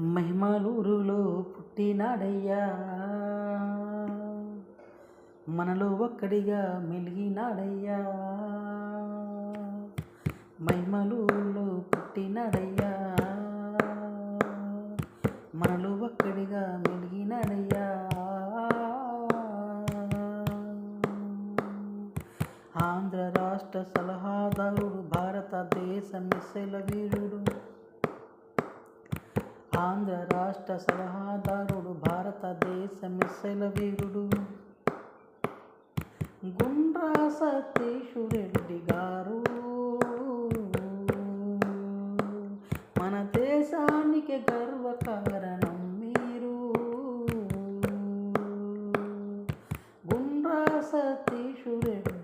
మహిమలూరులో పుట్టినాడయ్యా. మనలో ఒక్కడిగా మెలిగినాడయ్యా. మహిమలూరులో పుట్టినాడయ్యా. మనలో ఒక్కడిగా మెలిగినాడయ్యా. ఆంధ్ర రాష్ట్ర సలహాదారుడు భారతదేశ మిస్సెల వీరుడు ఆంధ్ర రాష్ట్ర సలహాదారుడు భారతదేశ మిస్సెల వీరుడు. గుండ్రా సతీషురెడ్డి గారు మన దేశానికి గర్వకారణం మీరు. గుండ్రా సతీషురెడ్డి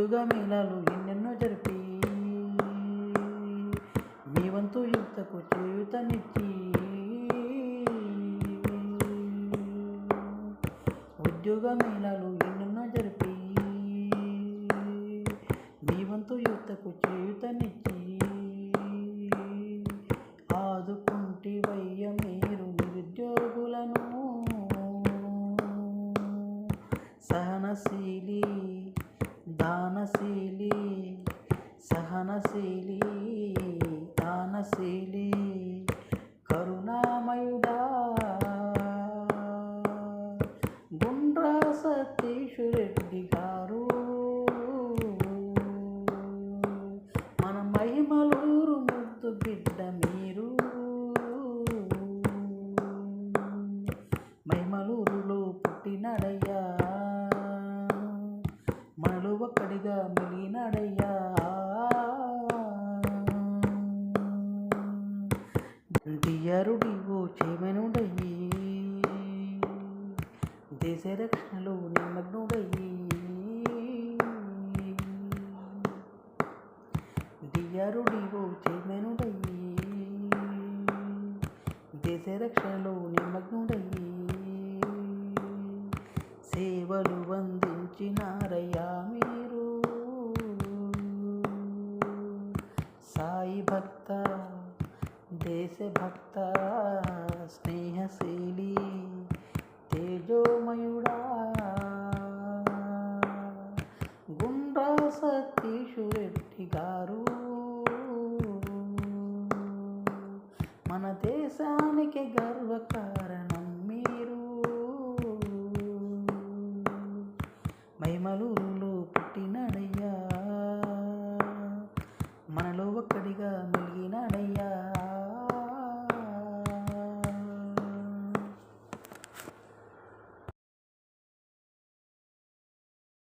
ఉద్యోగ మేళాలు ఎన్నెన్నో జరిపి మీ వంతు యువతకు చేయుతనిచ్చి. ఉద్యోగ మేళాలు ఎన్నెన్నో జరిపి మీ వంతు యువతకు చేయుతనిచ్చి. సహనశీలి దానశీలి కరుణామయుడా. గుండ్రా సతీషురెడ్డి గారు మన మహిమలూరు ముద్దు బిడ్డ మీరు. మహిమలూరులో పుట్టినడయ్యా మనలో ఒక్కడిగా మిగిలినాడయ్యా. దేశ రక్షణలో నిమగ్నుడయ్యి డియరుడివో చేమెనుడయ్యి దేశ రక్షణలో నిమగ్నుడయ్యి సేవలు వందించినారయ్యా మీరు. సాయి భక్త దేశభక్త స్నేహశీ సతీషురెడ్డి గారు మన దేశానికి గర్వకారు